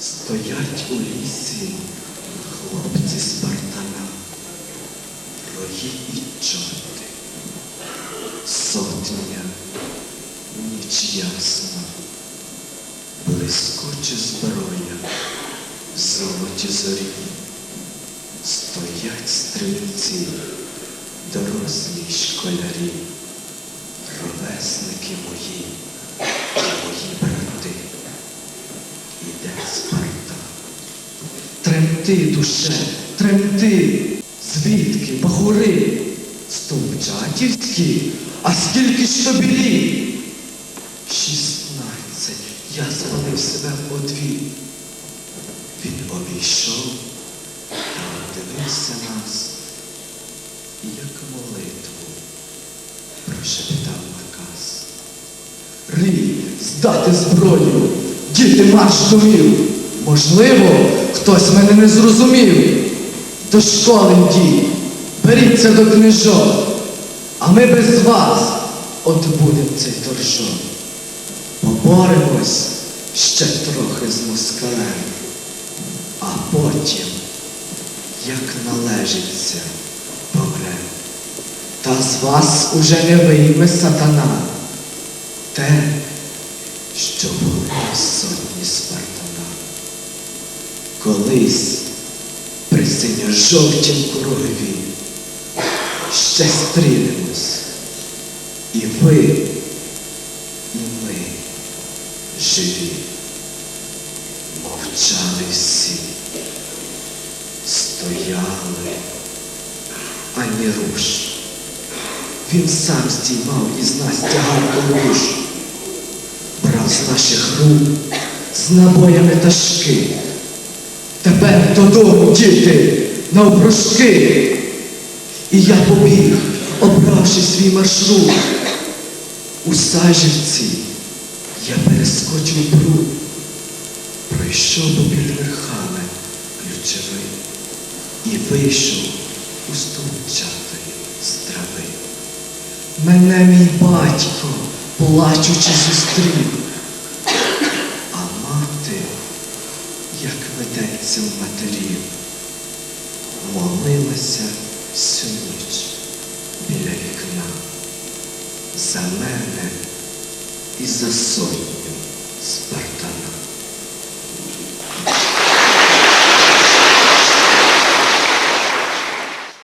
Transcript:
Стоять у лісі хлопці Спартана, рої і чорти, сотня, ніч ясна, блискоче зброя, золоті зорі, стоять стрільці, дорослі школярі, ровесники мої Тремти, душе, тремти. Звідки пахури? Стовчатівські, а скільки ж тобі літ? Шістнадцять. Я звалив себе в одві. Він обійшов і дивився нас, і як молитву прошептав наказ. Рій, здати зброю, діти марш домів. Можливо, хтось мене не зрозумів. До школи йдіть, беріться до книжок, а ми без вас отбудем цей торжок. Поборемось ще трохи з москалем, а потім, як належиться, помрем. Та з вас уже не вийме сатана те, що було сотні Спартана. Колись при синьо-жовтім крові ще стрінемось. І ви, і ми живі. Мовчали всі, стояли, ані руш. Він сам здіймав із нас тягарку руш, брав з наших рук з набоями ташки. Тепер додому, діти, навпрошки. І я побіг, обравши свій маршрут. У Сажівці я перескочив пруд, пройшов попід верхами ключовий і вийшов у стовчатої з трави. Мене мій батько, плачучи, зустрів, а мати, як ведеться в матерів, молилася всю ніч біля вікна за мене і за сотню спартан.